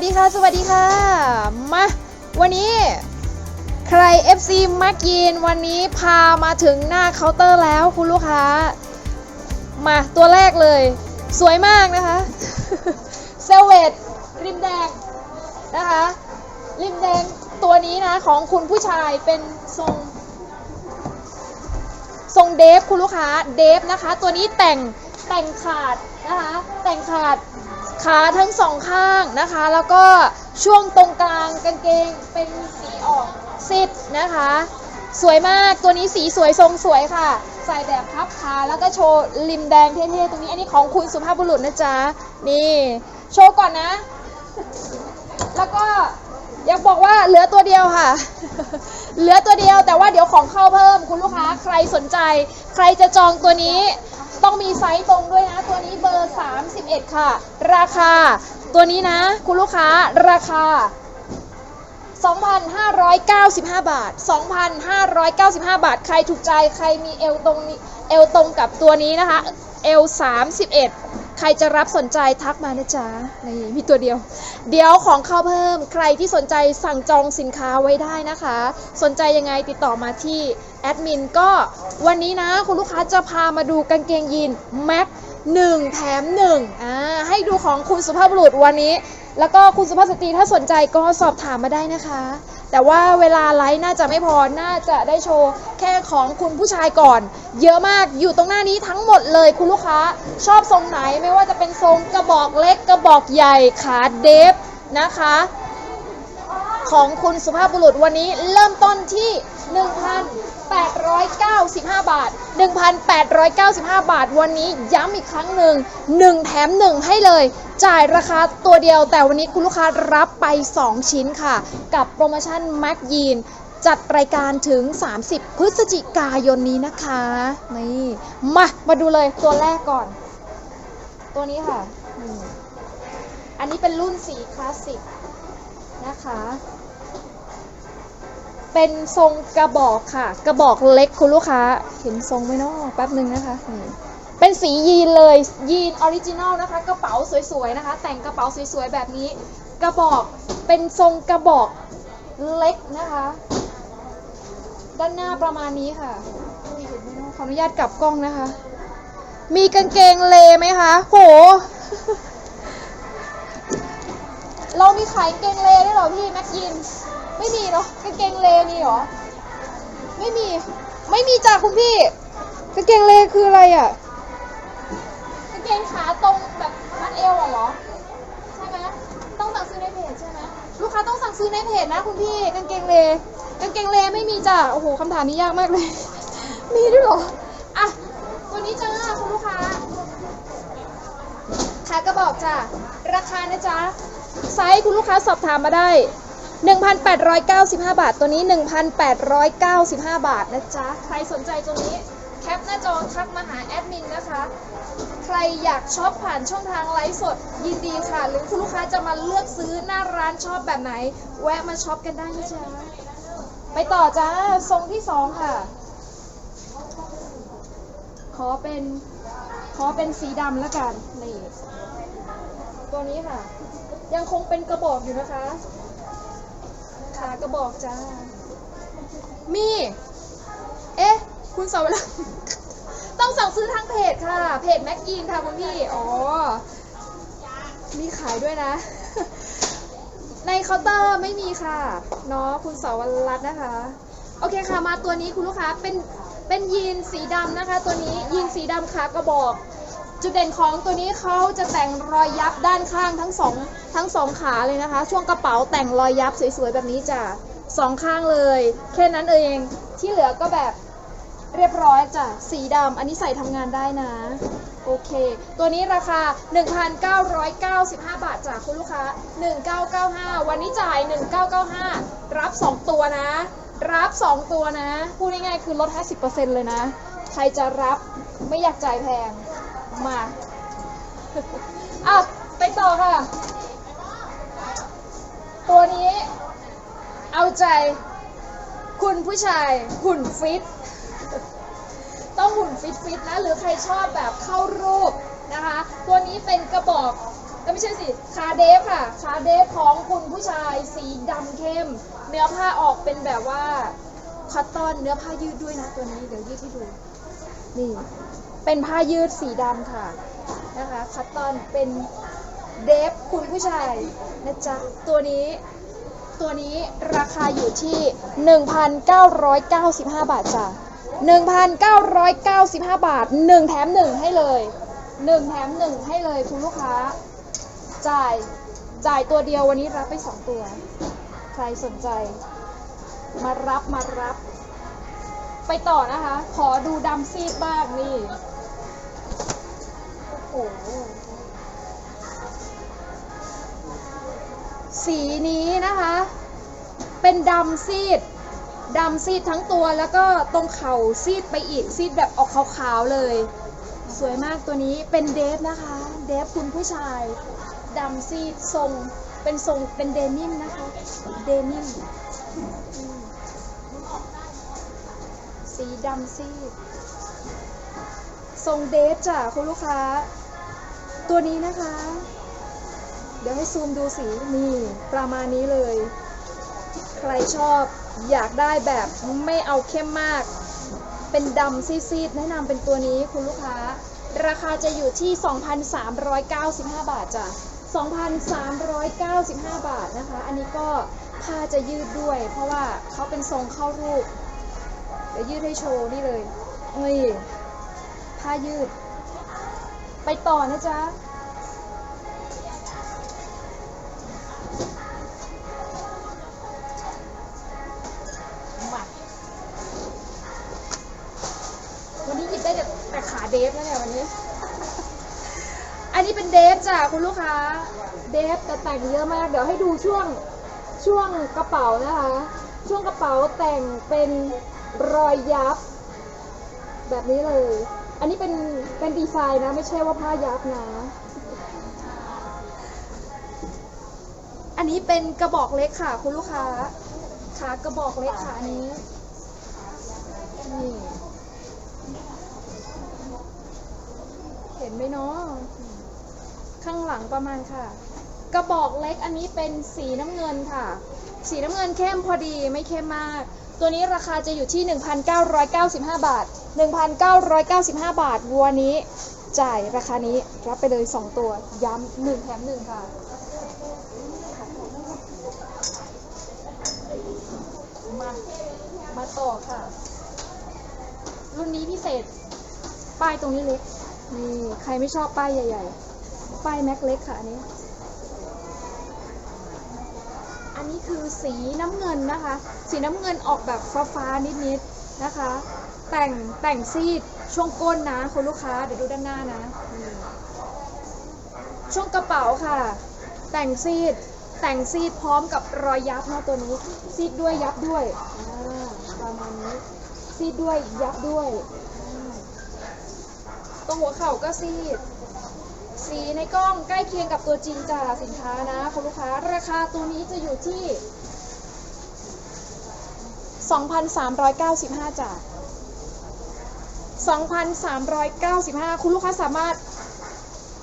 วัสดีค่ะ สวัสดีค่ะ มาวันนี้ใคร FC มักยินวันนี้พามาถึงหน้าเคาน์เตอร์แล้วคุณลูกค้า มาตัวแรกเลย สวยมากนะคะเซเวตริมแดงนะคะริมแดงตัวนี้นะของคุณผู้ชายเป็นทรงทรงเดฟคุณลูกค้าเดฟนะคะ ตัวนี้แต่งแต่งขาดนะคะแต่งขาด ขาทั้งสองข้างนะคะ แล้วก็ช่วงตรงกลางกางเกงเป็นสีออกซิดนะคะ สวยมากตัวนี้สีสวยทรงสวยค่ะ ใส่แบบพับขาแล้วก็โชว์ริมแดงเท่ๆตรงนี้อันนี้ของคุณสุภาพบุรุษนะจ๊ะนี่โชว์ก่อนนะ แล้วก็อยากบอกว่าเหลือตัวเดียวค่ะ เหลือตัวเดียวแต่ว่าเดี๋ยวของเข้าเพิ่มคุณลูกค้าใครสนใจ ใครจะจองตัวนี้ ต้องมีไซส์ตรงด้วยนะ ตัวนี้เบอร์ 31 ค่ะ ราคา ตัวนี้นะ คุณลูกค้าราคา 2,595 บาท 2,595 บาท ใครถูกใจใครมีเอวตรงนี้เอวตรงกับตัวนี้นะคะเอว31 ใครจะรับสนใจทักมานะจ๊ะนี่มีตัวเดียว เดี๋ยวของเข้าเพิ่ม ใครที่สนใจสั่งจองสินค้าไว้ได้นะคะ สนใจยังไงติดต่อมาที่แอดมินก็วันนี้นะ คุณลูกค้าจะพามาดูกางเกงยีนแม็กหนึ่งแถมหนึ่งอ่าให้ดูของคุณสุภาพบุรุษวันนี้ แล้วก็คุณสุภาพสตรีถ้าสนใจก็สอบถามมาได้นะคะ แต่ว่าเวลาไลฟ์น่าจะไม่พอ น่าจะได้โชว์แค่ของคุณผู้ชายก่อน เยอะมาก อยู่ตรงหน้านี้ทั้งหมดเลยคุณลูกค้า ชอบทรงไหนไม่ว่าจะเป็นทรงกระบอกเล็กกระบอกใหญ่ขาเดฟนะคะ ของคุณสุภาพบุรุษวันนี้เริ่มต้นที่ 1,895 บาท 1,895 บาท วันนี้ย้ำอีกครั้งหนึ่ง1 แถม 1 ให้เลย จ่ายราคาตัวเดียวแต่วันนี้คุณลูกค้ารับไป 2 ชิ้นค่ะ กับโปรโมชั่นแม็กยีนจัดรายการถึง 30 พฤศจิกายนนี้นะคะ นี่ มา มาดูเลยตัวแรกก่อน ตัวนี้ค่ะ อันนี้เป็นรุ่นสีคลาสสิกนะคะ เป็นทรงกระบอกค่ะ กระบอกเล็กคุณลูกค้า เห็นทรงไหมเนาะแป๊บหนึ่งนะคะนี่เป็นสียีนเลยยีนออริจินอลนะคะ กระเป๋าสวยๆนะคะ แต่งกระเป๋าสวยๆแบบนี้ กระบอกเป็นทรงกระบอกเล็กนะคะ ด้านหน้าประมาณนี้ค่ะขออนุญาตกลับกล้องนะคะ มีกางเกงเลไหมคะโหเรามีขายกางเกงเลด้ยหรอพี่แม็กยิน ไม่มีเนาะกางเกงเลมีเหรอ ไม่มี ไม่มีจ้ะคุณพี่กางเกงเลคืออะไรอะกางเกงขาตรงแบบมัดเอวอะเหรอ ใช่ไหมต้องสั่งซื้อในเพจใช่ไหมลูกค้าต้องสั่งซื้อในเพจนะคุณพี่กางเกงเลกางเกงเลไม่มีจ้ะโอ้โหคำถามนี้ยากมากเลย มีด้วยเหรออะตัวนี้จ้าคุณลูกค้าขากระบอกจ้ะราคานะจ๊ะไซส์คุณลูกค้าสอบถามมาได้ 1,895 บาท ตัวนี้ 1,895 บาทนะจ๊ะ ใครสนใจตัวนี้ แคปหน้าจอทักมาหาแอดมินนะคะ ใครอยากช็อปผ่านช่องทางไลฟ์สด ยินดีค่ะ หรือคุณลูกค้าจะมาเลือกซื้อหน้าร้านชอบแบบไหน แวะมาช็อปกันได้นะจ๊ะ ไปต่อจ้า ทรงที่สองค่ะ ขอเป็น ขอเป็นสีดำแล้วกัน นี่ ตัวนี้ค่ะ ยังคงเป็นกระบอกอยู่นะคะ ขากระบอกจ้า มี เอ๊ะ คุณสาวรักต้องสั่งซื้อทางเพจค่ะ เพจแม็กยีนค่ะคุณพี่ อ๋อ มีขายด้วยนะ ในเคาน์เตอร์ไม่มีค่ะเนาะคุณสาวรัตน์นะคะ โอเคค่ะ มาตัวนี้คุณลูกค้าเป็นเป็นยีนสีดำนะคะ ตัวนี้ยีนสีดำขากระบอก จุดเด่นของตัวนี้เขาจะแต่งรอยยับด้านข้างทั้งสอง ทั้งสองขาเลยนะคะ ช่วงกระเป๋าแต่งรอยยับสวยๆแบบนี้จ้ะสองข้างเลย แค่นั้นเองที่เหลือก็แบบเรียบร้อยจ้ะสีดำอันนี้ใส่ทำงานได้นะโอเค ตัวนี้ราคา 1,995 บาทจากคุณลูกค้า 1995 วันนี้จ่าย 1995 รับ 2 ตัวนะ รับ 2 ตัวนะ พูดง่ายๆคือลด 50%เลยนะ ใครจะรับไม่อยากจ่ายแพง มา อะ ไปต่อค่ะ ตัวนี้เอาใจคุณผู้ชายหุ่นฟิต ต้องหุ่นฟิตฟิตๆนะ หรือใครชอบแบบเข้ารูปนะคะ ตัวนี้เป็นกระบอกไม่ใช่สิคาเดฟค่ะ คาเดฟของคุณผู้ชายสีดำเข้ม เนื้อผ้าออกเป็นแบบว่าคอตตอนเนื้อผ้ายืดด้วยนะตัวนี้เดี๋ยวยืดให้ดู นี่ เป็นผ้ายืดสีดำค่ะนะคะคอตตอนเป็น เดฟคุณผู้ชายนะจ๊ะ ตัวนี้ตัวนี้ราคาอยู่ที่ 1,995 บาทจ้ะ 1,995 บาท 1 แถม 1 ให้เลย 1 แถม 1 ให้เลยคุณลูกค้า จ่ายจ่ายตัวเดียววันนี้รับไป 2 ตัว ใครสนใจ มารับมารับ ไปต่อนะคะ ขอดูดำซีดบ้างนี่ โอ้โห สีนี้นะคะ เป็นดำซีดดำซีดทั้งตัวแล้วก็ตรงเข่าซีดไปอีกซีดแบบออกขาวๆเลย สวยมากตัวนี้เป็นเดฟนะคะ เดฟคุณผู้ชายดำซีดทรงเป็นทรงเป็นเดนิมนะคะ เดนิมสีดำซีดทรงเดฟจ้ะคุณลูกค้า ตัวนี้นะคะ ดี๋ยวให้ซูมดูสีนี่ประมาณนี้เลย ใครชอบอยากได้แบบไม่เอาเข้มมาก เป็นดำซีดๆ แนะนำเป็นตัวนี้คุณลูกค้า ราคาจะอยู่ที่ 2,395 บาทจ้ะ 2,395 บาทนะคะ อันนี้ก็ผ้าจะยืดด้วย เพราะว่าเขาเป็นทรงเข้ารูป เดี๋ยวยืดให้โชว์นี่เลยนี่ผ้ายืด ไปต่อนะจ๊ะ จ้ะคุณลูกค้า เดฟแต่แต่งเยอะมาก เดี๋ยวให้ดูช่วงช่วงกระเป๋านะคะ ช่วงกระเป๋าแต่งเป็นรอยยับ แบบนี้เลย อันนี้เป็นเป็นดีไซน์นะ ไม่ใช่ว่าผ้ายับนะ อันนี้เป็นกระบอกเล็กค่ะ คุณลูกค้าขากระบอกเล็กค่ะอันนี้นี่เห็นไหมเนาะ ข้างหลังประมาณค่ะ กระบอกเล็กอันนี้เป็นสีน้ำเงินค่ะ สีน้ำเงินเข้มพอดีไม่เข้มมาก ตัวนี้ราคาจะอยู่ที่ 1,995 บาท 1,995 บาทวัวนี้จ่ายราคานี้รับไปเลย 2 ตัวย้ำ1แถม1ค่ะมามาต่อค่ะ รุ่นนี้พิเศษ ป้ายตรงนี้เล็ก นี่ ใครไม่ชอบป้ายใหญ่ ๆ ป้ายแม็กเล็กค่ะอันนี้ อันนี้คือสีน้ำเงินนะคะ สีน้ำเงินออกแบบฟ้าๆนิดๆนะคะ แต่งแต่งซีดช่วงก้นนะคุณลูกค้าเดี๋ยวดูด้านหน้านะ ช่วงกระเป๋าค่ะ แต่งซีดแต่งซีดพร้อมกับรอยยับนะตัวนี้ ซีดด้วยยับด้วยประมาณนี้ซีดด้วยยับด้วย ตรงหัวเข่าก็ซีด สีในกล้องใกล้เคียงกับตัวจริงจ้าสินค้านะคุณลูกค้า ราคาตัวนี้จะอยู่ที่ 2,395จ้า2,395 คุณลูกค้าสามารถ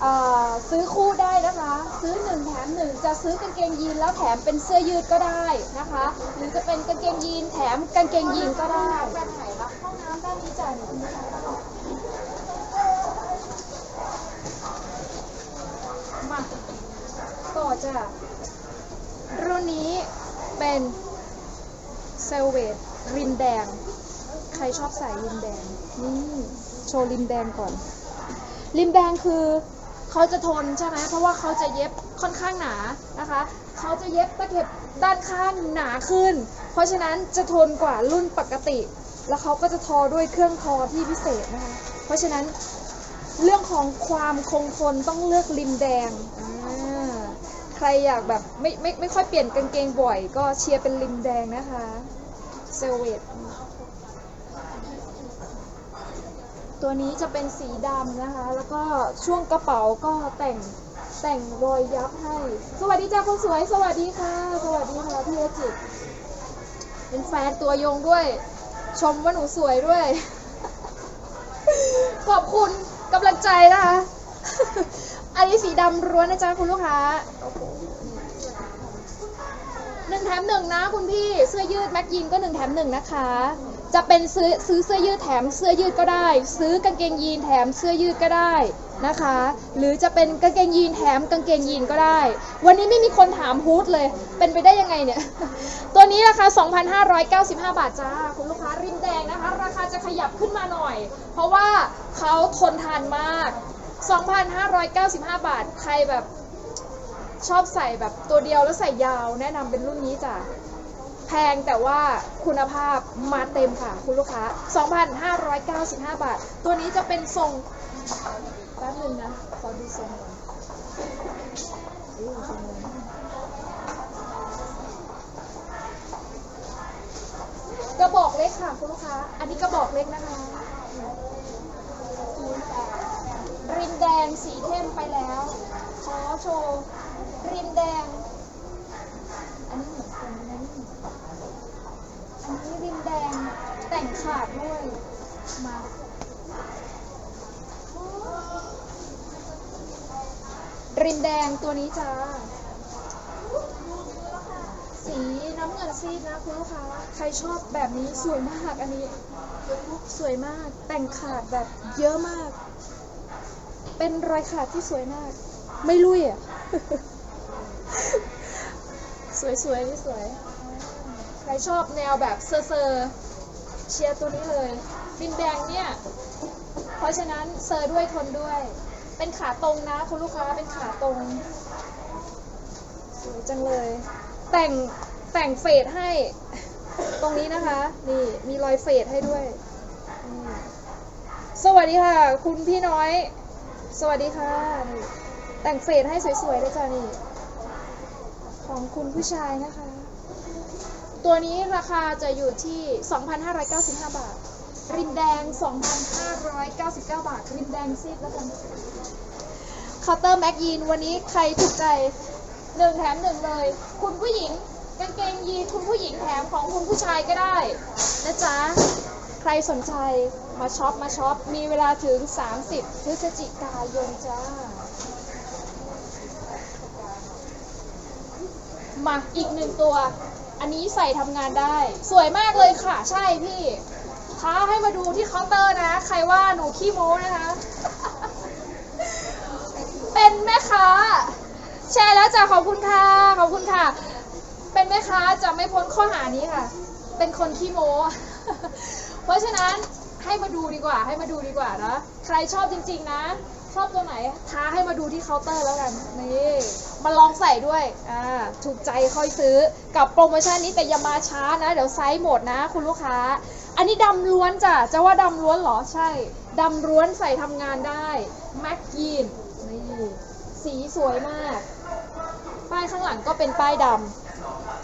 เอ่อซื้อคู่ได้นะคะ ซื้อ1แถม1 จะซื้อกางเกงยีนแล้วแถมเป็นเสื้อยืดก็ได้นะคะ หรือจะเป็นกางเกงยีนแถมกางเกงยีนก็ได้แบบไหนรับห้องน้ำด้านนี้จ้ะนี่คุณลูกค้ามาต่อ จ้ะ รุ่นนี้เป็นเซลเวตริมแดง ใครชอบใส่ริมแดง นี่โชว์ริมแดงก่อน ริมแดงคือเขาจะทนใช่ไหม เพราะว่าเขาจะเย็บค่อนข้างหนานะคะ เขาจะเย็บตะเข็บด้านข้างหนาขึ้น เพราะฉะนั้นจะทนกว่ารุ่นปกติ แล้วเขาก็จะทอด้วยเครื่องทอที่พิเศษนะคะ เพราะฉะนั้นเรื่องของความคงทนต้องเลือกริมแดงอ่า ใครอยากแบบไม่ไม่ไม่ค่อยเปลี่ยนกางเกงบ่อย ก็เชียร์เป็นริมแดงนะคะเซเวตตัวนี้จะเป็นสีดำนะคะ แล้วก็ช่วงกระเป๋าก็แต่งแต่งรอยยับให้ สวัสดีจ้าคนสวย สวัสดีค่ะ สวัสดีค่ะพี่เอจิตเป็นแฟนตัวยงด้วย ชมว่าหนูสวยด้วย ขอบคุณกำลังใจนะคะ อันนี้สีดำล้วนนะจ๊ะคุณลูกค้าหนึ่งแถมหนึ่งนะคุณพี่เสื้อยืดแม็กยีนก็หนึ่งแถมหนึ่งนะคะ จะเป็นซื้อซื้อเสื้อยืดแถมเสื้อยืดก็ได้ ซื้อกางเกงยีนแถมเสื้อยืดก็ได้นะคะ หรือจะเป็นกางเกงยีนแถมกางเกงยีนก็ได้ วันนี้ไม่มีคนถามฮูดเลย เป็นไปได้ยังไงเนี่ย ตัวนี้ราคา 2,595 บาทจ้า คุณลูกค้าริมแดงนะคะ ราคาจะขยับขึ้นมาหน่อย เพราะว่าเขาทนทานมาก 2,595 บาท ใครแบบชอบใส่แบบตัวเดียวแล้วใส่ยาวแนะนำเป็นรุ่นนี้จ้ะ แพงแต่ว่าคุณภาพมาเต็มค่ะ คุณลูกค้า 2,595 บาท ตัวนี้จะเป็นทรงแป๊บนึงนะ ขอดูทรงก่อนกระบอกเล็กค่ะคุณลูกค้า อันนี้กระบอกเล็กนะคะ ริมแดงสีเข้มไปแล้ว ขอโชว์ริมแดง อันนี้เหมือนกันนะนี่อันนี้ริมแดงแต่งขาดด้วย มาริมแดงตัวนี้จ้า สีน้ำเงินซีดนะคุณลูกค้า ใครชอบแบบนี้สวยมากอันนี้ สวยมากแต่งขาดแบบเยอะมาก เป็นรอยขาดที่สวยมาก ไม่ลุยอะ สวยสวยนี่สวย ใครชอบแนวแบบเซอร์เซอร์เชียร์ตัวนี้เลยฟินแดงเนี่ย เพราะฉะนั้นเซอร์ด้วยทนด้วย เป็นขาตรงนะคุณลูกค้าเป็นขาตรง สวยจังเลย แต่งแต่งเฟดให้ ตรงนี้นะคะ นี่มีรอยเฟดให้ด้วย สวัสดีค่ะ คุณพี่น้อย สวัสดีค่ะนี่แต่งเฟดให้สวยๆเลยจ้ะนี่ ของคุณผู้ชายนะคะ ตัวนี้ราคาจะอยู่ที่ 2,595 บาท ริมแดง 2,599 บาท ริมแดงซีดแล้วกันคาเตอร์แม็กยีนวันนี้ใครถูกใจหนึ่งแถมหนึ่งเลย คุณผู้หญิงกางเกงยีนคุณผู้หญิงแถมของคุณผู้ชายก็ได้นะจ๊ะ ใครสนใจมาช็อปมาช็อป มีเวลาถึง 30 พฤศจิกายนจ้า มาอีกหนึ่งตัว อันนี้ใส่ทำงานได้ สวยมากเลยค่ะ ใช่พี่ท้าให้มาดูที่เคาน์เตอร์นะ ใครว่าหนูขี้โม้นะคะ เป็นแม่ค้า แชร์แล้วจ้ะขอบคุณค่ะ ขอบคุณค่ะ เป็นแม่ค้าจะไม่พ้นข้อหานี้ค่ะ เป็นคนขี้โม้ เพราะฉะนั้นให้มาดูดีกว่า ให้มาดูดีกว่านะ ใครชอบจริง ๆ นะ ชอบตัวไหนท้าให้มาดูที่เคาน์เตอร์แล้วกัน นี่มาลองใส่ด้วย อ่า ถูกใจค่อยซื้อ กับโปรโมชั่นนี้แต่อย่ามาช้านะ เดี๋ยวไซส์หมดนะคุณลูกค้า อันนี้ดำล้วนจ้ะ จะว่าดำล้วนเหรอ ใช่ ดำล้วนใส่ทำงานได้ แม็กยีน นี่ สีสวยมาก ป้ายข้างหลังก็เป็นป้ายดำ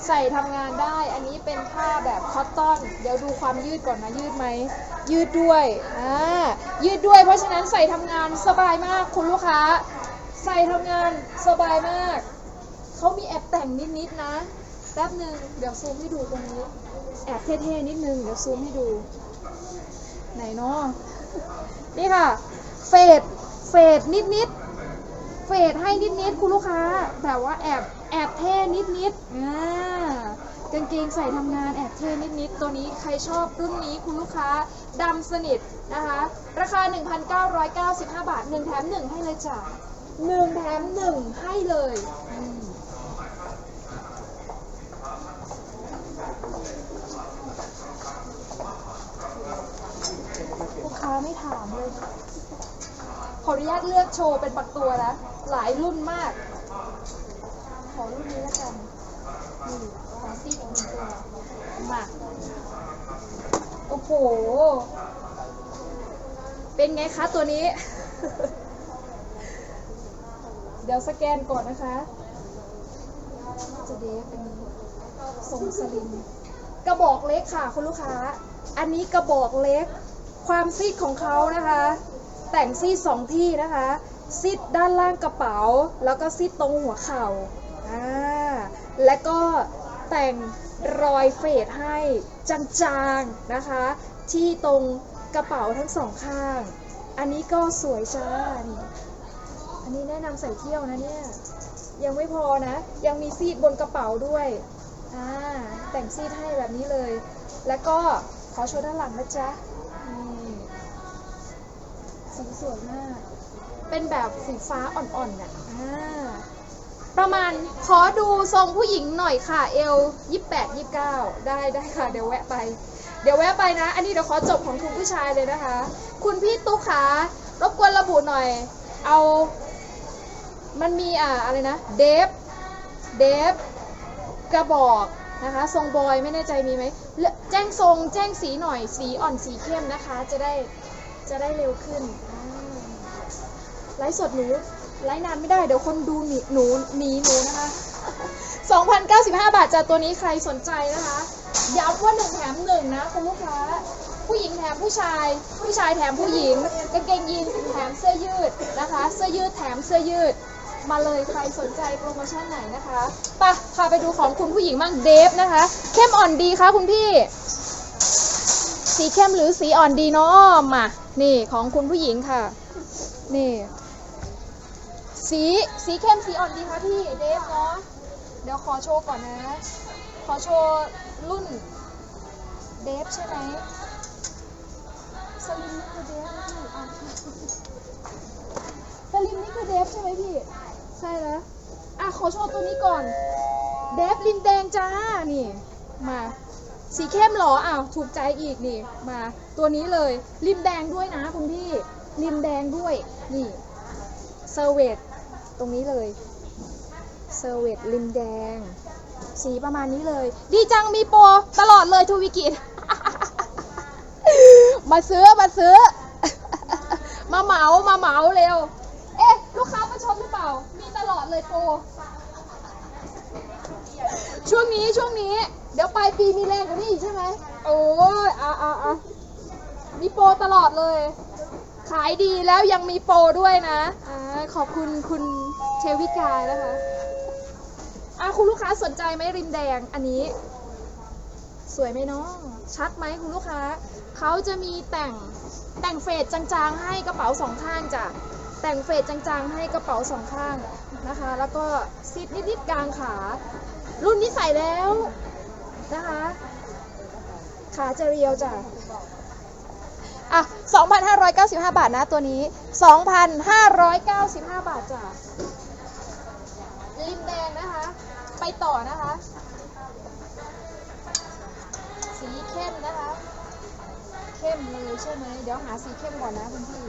ใส่ทำงานได้ อันนี้เป็นผ้าแบบคอตตอน เดี๋ยวดูความยืดก่อนนะ ยืดไหม ยืดด้วย อ่า ยืดด้วย เพราะฉะนั้นใส่ทำงานสบายมากคุณลูกค้า ใส่ทำงานสบายมาก เขามีแอบแต่งนิดๆนะแป๊บหนึ่งเดี๋ยวซูมให้ดูตรงนี้ แอบเท่ๆนิดนึง เดี๋ยวซูมให้ดู ไหนเนาะนี่ค่ะ เฟด เฟดนิดๆ เฟดให้นิดๆ คุณลูกค้า แต่ว่าแอบ แอบเท่นิดๆอ่ากางเกงใส่ทำงานแอบเท่นิดๆตัวนี้ใครชอบรุ่นนี้คุณลูกค้าดำสนิทนะคะ ราคา 1,995 บาท 1 แถม 1 ให้เลยจ้ะ1 แถม 1 ให้เลยลูกค้าไม่ถามเลย ขออนุญาตเลือกโชว์เป็นปักตัวนะ หลายรุ่นมาก ขอรุ่นนี้แล้วกัน นี่ขอซีดอีกหนึ่งตัว มา โอ้โห เป็นไงคะตัวนี้ เดี๋ยวสแกนก่อนนะคะ จะเดฟเป็นทรงสลิมกระบอกเล็กค่ะคุณลูกค้า อันนี้กระบอกเล็ก ความซีดของเขานะคะ แต่งซีดสองที่นะคะ ซีดด้านล่างกระเป๋า แล้วก็ซีดตรงหัวเข่าอ่าและก็ แต่งรอยเฟดให้จางๆนะคะ ที่ตรงกระเป๋าทั้งสองข้าง อันนี้ก็สวยจ้านี่อันนี้แนะนำใส่เที่ยวนะเนี่ย ยังไม่พอนะ ยังมีซีดบนกระเป๋าด้วยอ่าแต่งซีดให้แบบนี้เลย แล้วก็ขอโชว์ด้านหลังนะจ๊ะนี่สีสวยมาก เป็นแบบสีฟ้าอ่อนๆน่ะอ่า ประมาณขอดูทรงผู้หญิงหน่อยค่ะเอลยี่แปดยี่เก้าได้ได้ค่ะ เดี๋ยวแวะไป เดี๋ยวแวะไปนะ อันนี้เดี๋ยวขอจบของคุณผู้ชายเลยนะคะ คุณพี่ตุ๊กขารบกวนระบุหน่อย เอา มันมีอ่าอะไรนะ เดฟ เดฟ กระบอกนะคะ ทรงบอยไม่แน่ใจมีไหมแจ้งทรงแจ้งสีหน่อย สีอ่อนสีเข้มนะคะ จะได้จะได้เร็วขึ้นไลฟ์สดหนู ไลฟ์นานไม่ได้เดี๋ยวคนดูหนีหนูหนีหนูนะคะ 2,095 บาทจากตัวนี้ใครสนใจนะคะ ย้ำว่าหนึ่งแถมหนึ่งนะคุณลูกค้า ผู้หญิงแถมผู้ชาย ผู้ชายแถมผู้หญิงกางเกงยีนส์แถมเสื้อยืดนะคะ เสื้อยืดแถมเสื้อยืด มาเลยใครสนใจโปรโมชั่นไหนนะคะปะพาไปดูของคุณผู้หญิงบ้างเดฟนะคะ เข้มอ่อนดีคะคุณพี่ สีเข้มหรือสีอ่อนดีเนาะมา นี่ของคุณผู้หญิงค่ะ นี่ สีสีเข้มสีอ่อนดีคะพี่เดฟเนาะเดี๋ยวขอโชว์ก่อนนะ ขอโชว์รุ่นเดฟใช่ไหมสลิมนี่คือเดฟพี่อะสลิมนี่คือเดฟใช่ไหมพี่ ใช่แล้วอะขอโชว์ตัวนี้ก่อน เดฟลิมแดงจ้า นี่ มาสีเข้มเหรออ้าวถูกใจอีกนี่ มา ตัวนี้เลยริมแดงด้วยนะคุณพี่ริมแดงด้วย นี่เซอร์เวต ตรงนี้เลยเซอร์เวตริมแดง สีประมาณนี้เลย ดีจังมีโปรตลอดเลยทูวิกิตมาซื้อมาซื้อ มาเหมามาเหมาเร็ว เอ๊ะ ลูกค้ามาชมหรือเปล่า มีตลอดเลยโปรช่วงนี้ช่วงนี้ เดี๋ยวปลายปีมีแรงกว่านี้อีกใช่ไหมโอ้ยอะอะอะมีโปรตลอดเลย ขายดีแล้วยังมีโปรด้วยนะอ่าขอบคุณคุณ เชวิกานะคะอะคุณลูกค้าสนใจไหมริมแดงอันนี้ สวยไหมเนาะชัดไหมคุณลูกค้าเขาจะมีแต่งแต่งเฟดจางๆ ให้กระเป๋าสองข้างจ้ะแต่งเฟดจางๆ ให้กระเป๋าสองข้างนะคะ แล้วก็ซิดนิดๆกลางขา รุ่นนี้ใส่แล้วนะคะ ขาจะเรียวจ้ะอะ 2,595 บาทนะตัวนี้ 2,595 บาทจ้ะ ไปต่อนะคะ สีเข้มนะคะ เข้มเลยใช่ไหมเดี๋ยวหาสีเข้มก่อนนะคุณพี่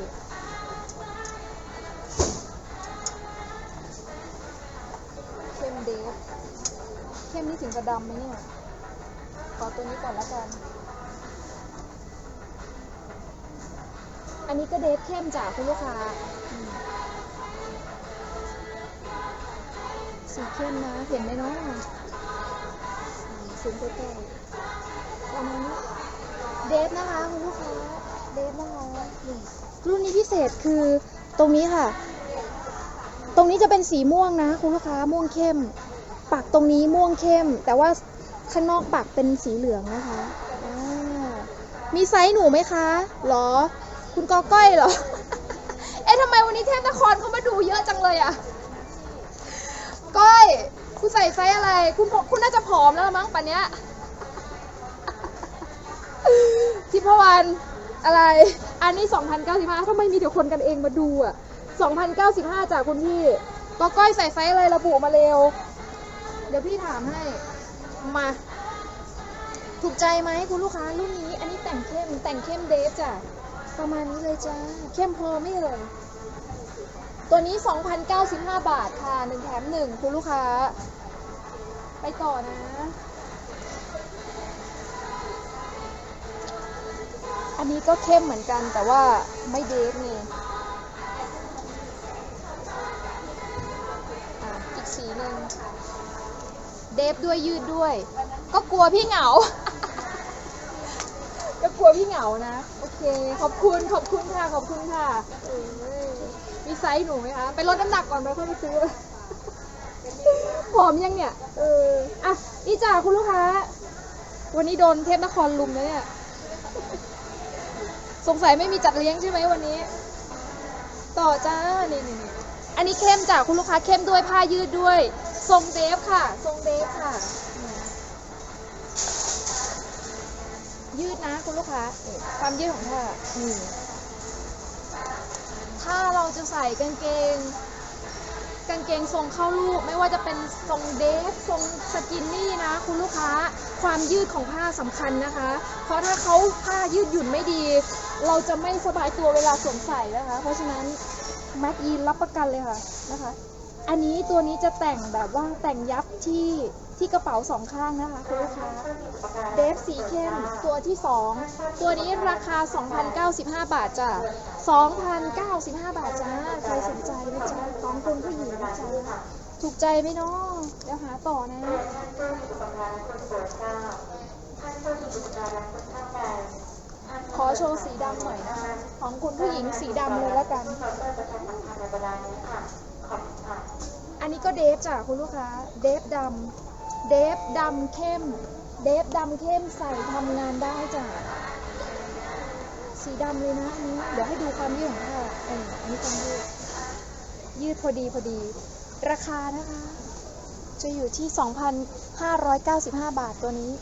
เข้มเดฟเข้มนี่ถึงจะดำไหมเนี่ยขอตัวนี้ก่อนละกัน อันนี้ก็เดฟเข้มจ้ะคุณลูกค้า สีเข้มนะ เห็นไหมเนาะสูงใกล้ๆประมาณนี้เดฟนะคะคุณลูกค้าเดฟนะคะนี่รุ่นนี้พิเศษคือตรงนี้ค่ะ ตรงนี้จะเป็นสีม่วงนะ คุณลูกค้าม่วงเข้ม ปักตรงนี้ม่วงเข้ม แต่ว่าข้างนอกปักเป็นสีเหลืองนะคะ มีไซส์หนูไหมคะหรอ คุณกอก้อยเหรอ เอ๊ะทำไมวันนี้เทพนครเขามาดูเยอะจังเลยอะ ก้อยคุณใส่ไซส์อะไร คุณคุณน่าจะผอมแล้วมั้งป่านเนี้ยทิพวรรณอะไร อันนี้ 2,095ทำไมมีแต่คนกันเองมาดูอะ2,095จากคุณพี่ก็ก้อยใส่ไซส์อะไรระบุมาเร็ว เดี๋ยวพี่ถามให้ มา ถูกใจไหมคุณลูกค้ารุ่นนี้ อันนี้แต่งเข้มแต่งเข้มเดฟจ้ะ ประมาณนี้เลยจ้า เข้มพอไม่เอ่ย ตัวนี้ 2,095 บาทค่ะ1แถม1คุณลูกค้า ไปต่อนะ อันนี้ก็เข้มเหมือนกันแต่ว่าไม่เดฟนี่อ,อีกสีหนึ่งเดฟด้วยยืดด้วย ก็กลัวพี่เหงา ก็กลัวพี่เหงานะ โอเค ขอบคุณขอบคุณค่ะ ขอบคุณค่ะ มีไซส์หนูไหมคะ ไปลดน้ำหนักก่อนไปค่อยไปซื้อ ผอมยังเนี่ย เออ อะนี่จ้าคุณลูกค้า วันนี้โดนเทพนครลุมแล้วเนี่ย สงสัยไม่มีจัดเลี้ยงใช่ไหมวันนี้ ต่อจ้า นี่นี่นี่อันนี้เข้มจ้ะคุณลูกค้าเข้มด้วยผ้ายืดด้วย ทรงเดฟค่ะ ทรงเดฟค่ะ ยืดนะคุณลูกค้า ความยืดของผ้านี่ ถ้าเราจะใส่กางเกง กางเกงทรงเข้าลูกไม่ว่าจะเป็นทรงเดฟทรงสกินนี่นะ คุณลูกค้าความยืดของผ้าสำคัญนะคะ เพราะถ้าเขาผ้ายืดหยุ่นไม่ดี เราจะไม่สบายตัวเวลาสวมใส่นะคะ เพราะฉะนั้นแม็กยีนรับประกันเลยค่ะนะคะ อันนี้ตัวนี้จะแต่งแบบว่าแต่งยับที่ที่กระเป๋าสองข้างนะคะคุณลูกค้าเดฟสีเข้มตัวที่ 2 ตัวนี้ราคา 2,095 บาทจ้ะ2,095 บาทจ้าใครสนใจนะจ๊ะของคุณผู้หญิงนะจ๊ะถูกใจไหมเนาะเดี๋ยวหาต่อนะขอโชว์สีดำหน่อยนะคะ ของคุณผู้หญิงสีดำเลยแล้วกัน อันนี้ก็เดฟจ้ะคุณลูกค้า เดฟดำ เดฟดำเข้ม เดฟดำเข้มใส่ทำงานได้จ้ะ สีดำเลยนะอันนี้ เดี๋ยวให้ดูความยืดของผ้าเอออันนี้ความยืด ยืดพอดีพอดี ราคานะคะ จะอยู่ที่ 2,595 บาทตัวนี้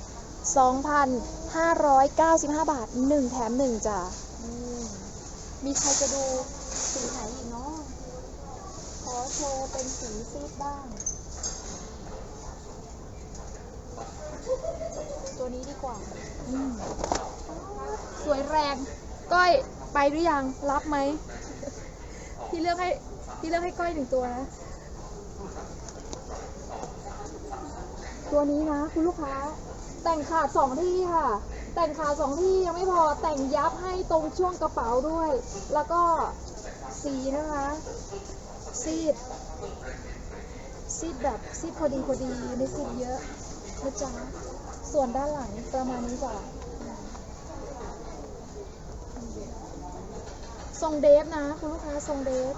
2,595 บาท 1 แถม 1จ้ะมมีใครจะดูสีไหนอีกเนาะขอโชว์เป็นสีซีดบ้าง ตัวนี้ดีกว่าอืมสวยแรง ก้อยไปหรือยัง รับไหม พี่เลือกให้ พี่เลือกให้ก้อยหนึ่งตัวนะ ตัวนี้นะ คุณลูกค้า แต่งขาดสองที่ค่ะ แต่งขาดสองที่ยังไม่พอ แต่งยับให้ตรงช่วงกระเป๋าด้วย แล้วก็สีนะคะ ซีด ซีดแบบซีดพอดีพอดีไม่ซีดเยอะ นะจ๊ะส่วนด้านหลังประมาณนี้จ้ะทรงเดฟนะคุณลูกค้าทรงเดฟ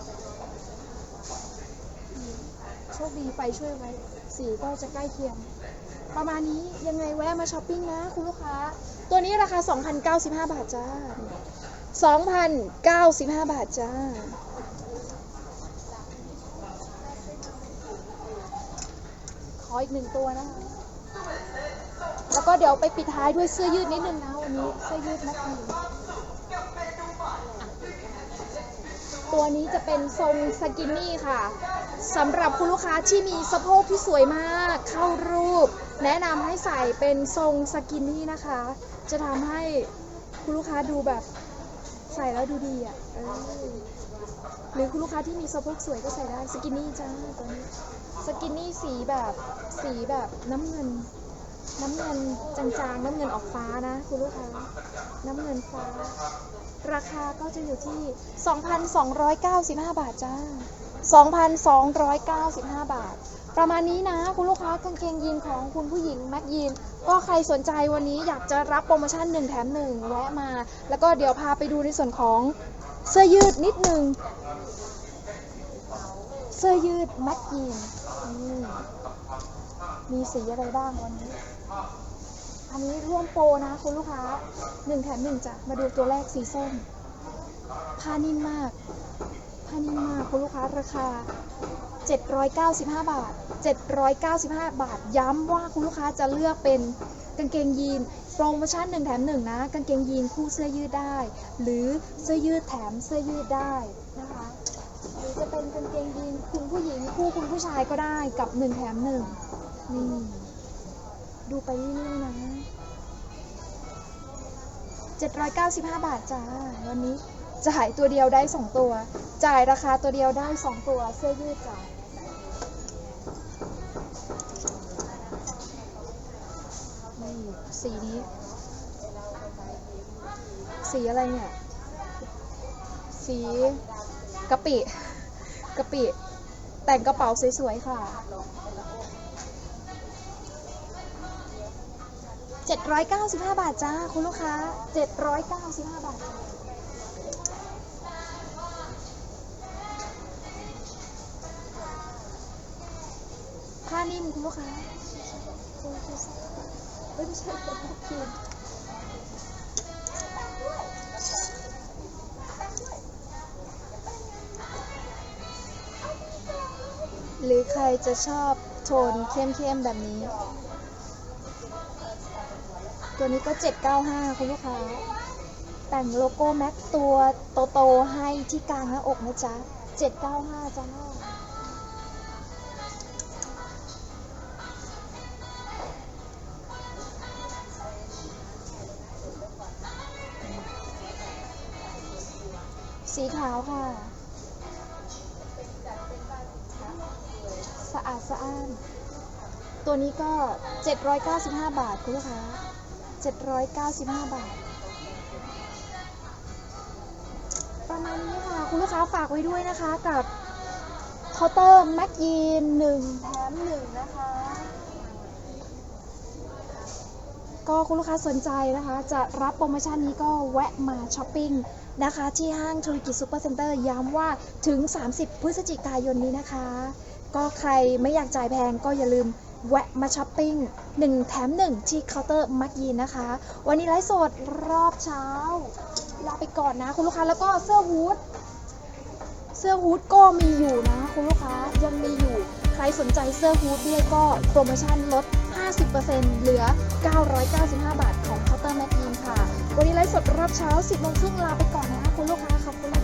โชคดีไฟช่วยไว้ สีก็จะใกล้เคียง ประมาณนี้ยังไงแวะมาช้อปปิ้งนะคุณลูกค้า ตัวนี้ราคา 2,095 บาทจ้า 2,095 บาทจ้าขออีกหนึ่งตัวนะคะ แล้วก็เดี๋ยวไปปิดท้ายด้วยเสื้อยืดนิดนึงนะวันนี้เสื้อยืดนักกีตัวนี้จะเป็นทรงสกินนี่ค่ะสำหรับคุณลูกค้าที่มีสะโพกที่สวยมาก เข้ารูป แนะนำให้ใส่เป็นทรงสกินนี่นะคะ จะทำให้คุณลูกค้าดูแบบใส่แล้วดูดีอะหรือคุณลูกค้าที่มีสะโพกสวยก็ใส่ได้สกินนี่จ้าตัวนี้สกินนี่สีแบบสีแบบน้ำเงิน น้ำเงินจางๆ น้ำเงินออกฟ้านะคุณลูกค้า น้ำเงินฟ้า ราคาก็จะอยู่ที่ 2,295 บาทจ้า 2,295 บาท ประมาณนี้นะคุณลูกค้ากางเกงยีนของคุณผู้หญิงแม็กยีน ก็ใครสนใจวันนี้อยากจะรับโปรโมชั่น 1 แถม 1 แวะมา แล้วก็เดี๋ยวพาไปดูในส่วนของเสื้อยืดนิดนึง เสื้อยืดแม็กยีนมีสีอะไรบ้างวันนี้ อันนี้ร่วมโปรนะคุณลูกค้าหนึ่งแถมหนึ่งจ้ะ มาดูตัวแรกสีส้มผ้านิ่มมากผ้านิ่มมากคุณลูกค้าราคา 795 บาท 795 บาท ย้ำว่าคุณลูกค้าจะเลือกเป็นกางเกงยีนโปรโมชั่นหนึ่งแถมหนึ่งนะ กางเกงยีนคู่เสื้อยืดได้ หรือเสื้อยืดแถมเสื้อยืดได้นะคะหรือจะเป็นกางเกงยีนคุณผู้หญิงคู่คุณผู้ชายก็ได้กับหนึ่งแถมหนึ่งนี่ ดูไปเรื่อยๆนะ 795 บาทจ้า วันนี้จ่ายตัวเดียวได้ 2 ตัว จ่ายราคาตัวเดียวได้ 2 ตัว เสื้อยืดจ้านี่สีนี้ สีอะไรเนี่ย สีกะปิกะปิ แต่งกระเป๋าสวยๆค่ะ 795 บาทจ้าคุณลูกค้า 795 บาทจ้าผ้านิ่มคุณลูกค้าเฮ้ยไม่ใช่เป็นผ้าคีนหรือใครจะชอบโทนเข้มๆแบบนี้ ตัวนี้ก็ 795 คุณลูกค้า แต่งโลโก้แม็กตัวโตๆให้ที่กลางหน้าอกนะจ๊ะ 795 จ้าสีขาวค่ะ สะอาดสะอ้าน ตัวนี้ก็ 795 บาทคุณลูกค้า 795 บาท ประมาณนี้ค่ะ คุณลูกค้าฝากไว้ด้วยนะคะกับเคาน์เตอร์แม็กยีนหนึ่งแถมหนึ่งนะคะ ก็คุณลูกค้าสนใจนะคะ จะรับโปรโมชั่นนี้ก็แวะมาช้อปปิ้งนะคะที่ห้างธุรกิจซูเปอร์เซ็นเตอร์ย้ำว่าถึง 30 พฤศจิกายนนี้นะคะ ก็ใครไม่อยากจ่ายแพงก็อย่าลืม แวะมาช้อปปิ้ง1 แถม 1 ที่เคาน์เตอร์มักยีนนะคะ วันนี้ไลฟ์สดรอบเช้า ลาไปก่อนนะคุณลูกค้าแล้วก็เสื้อฮูดเสื้อฮูดก็มีอยู่นะคุณลูกค้ายังมีอยู่ ใครสนใจเสื้อฮูดด้วยก็โปรโมชั่นลด 50%เหลือ 995 บาทของเคาน์เตอร์แมกยีนค่ะ วันนี้ไลฟ์สดรอบเช้า 10โมงครึ่งลาไปก่อนนะคุณลูกค้าขอบคุณและ